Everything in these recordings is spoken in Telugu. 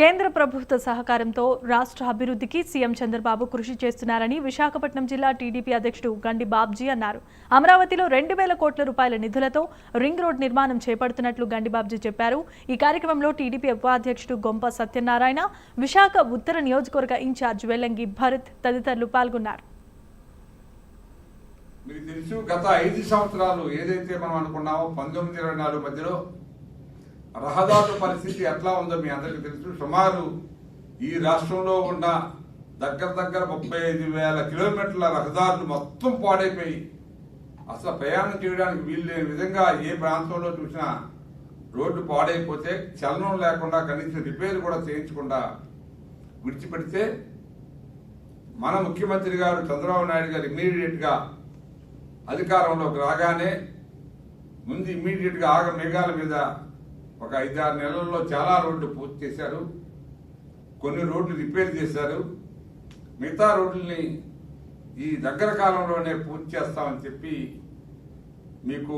కేంద్ర ప్రభుత్వ సహకారంతో రాష్ట్ర అభివృద్ధికి సీఎం చంద్రబాబు కృషి చేస్తున్నారని విశాఖపట్నం జిల్లా టీడీపీ అధ్యక్షుడు గండి బాబ్జీ అన్నారు. అమరావతిలో రెండు వేల కోట్ల రూపాయల నిధులతో రింగ్ రోడ్ నిర్మాణం చేపడుతున్నట్లు గండి బాబ్జీ చెప్పారు. ఈ కార్యక్రమంలో టీడీపీ ఉపాధ్యక్షుడు గొంప సత్యనారాయణ విశాఖ ఉత్తర నియోజకవర్గ ఇన్ఛార్జ్ వెల్లంగి భరత్ తదితరులు పాల్గొన్నారు. మీకు తెలుసు గత ఐదు సంవత్సరాలు ఏదైతే మనం అనుకున్నామో పంతొమ్మిది ఇరవై నాలుగు మధ్యలో రహదారుల పరిస్థితి ఎట్లా ఉందో మీ అందరికీ తెలుసు. సుమారు ఈ రాష్ట్రంలో ఉన్న దగ్గర దగ్గర ముప్పై ఐదు వేల కిలోమీటర్ల రహదారులు మొత్తం పాడైపోయి అసలు ప్రయాణం చేయడానికి వీలు లేని విధంగా ఏ ప్రాంతంలో చూసినా రోడ్డు పాడైపోతే చలనం లేకుండా కనీసం రిపేర్ కూడా చేయించకుండా విడిచిపెడితే మన ముఖ్యమంత్రి గారు చంద్రబాబు నాయుడు గారు ఇమీడియట్గా అధికారంలోకి రాగానే ముందు ఇమీడియట్గా ఆగ మేఘాల మీద ఒక ఐదారు నెలల్లో చాలా రోడ్లు పూర్తి చేశారు. కొన్ని రోడ్లు రిపేర్ చేశారు. మిగతా రోడ్లని ఈ దగ్గర కాలంలోనే పూర్తి చేస్తామని చెప్పి మీకు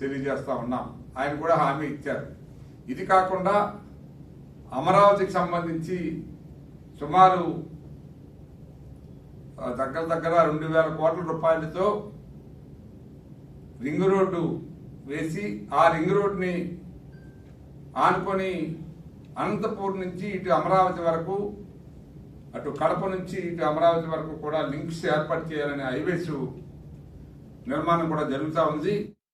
తెలియజేస్తా ఉన్నాం. ఆయన కూడా హామీ ఇచ్చారు. ఇది కాకుండా అమరావతికి సంబంధించి సుమారు దగ్గర దగ్గర రెండు వేల కోట్ల రూపాయలతో రింగ్ రోడ్డు వేసి ఆ రింగ్ రోడ్ని ఆనుకొని అనంతపూర్ నుంచి ఇటు అమరావతి వరకు అటు కడప నుంచి ఇటు అమరావతి వరకు కూడా లింక్స్ ఏర్పాటు చేయాలనే హైవేస్ నిర్మాణం కూడా జరుగుతూ ఉంది.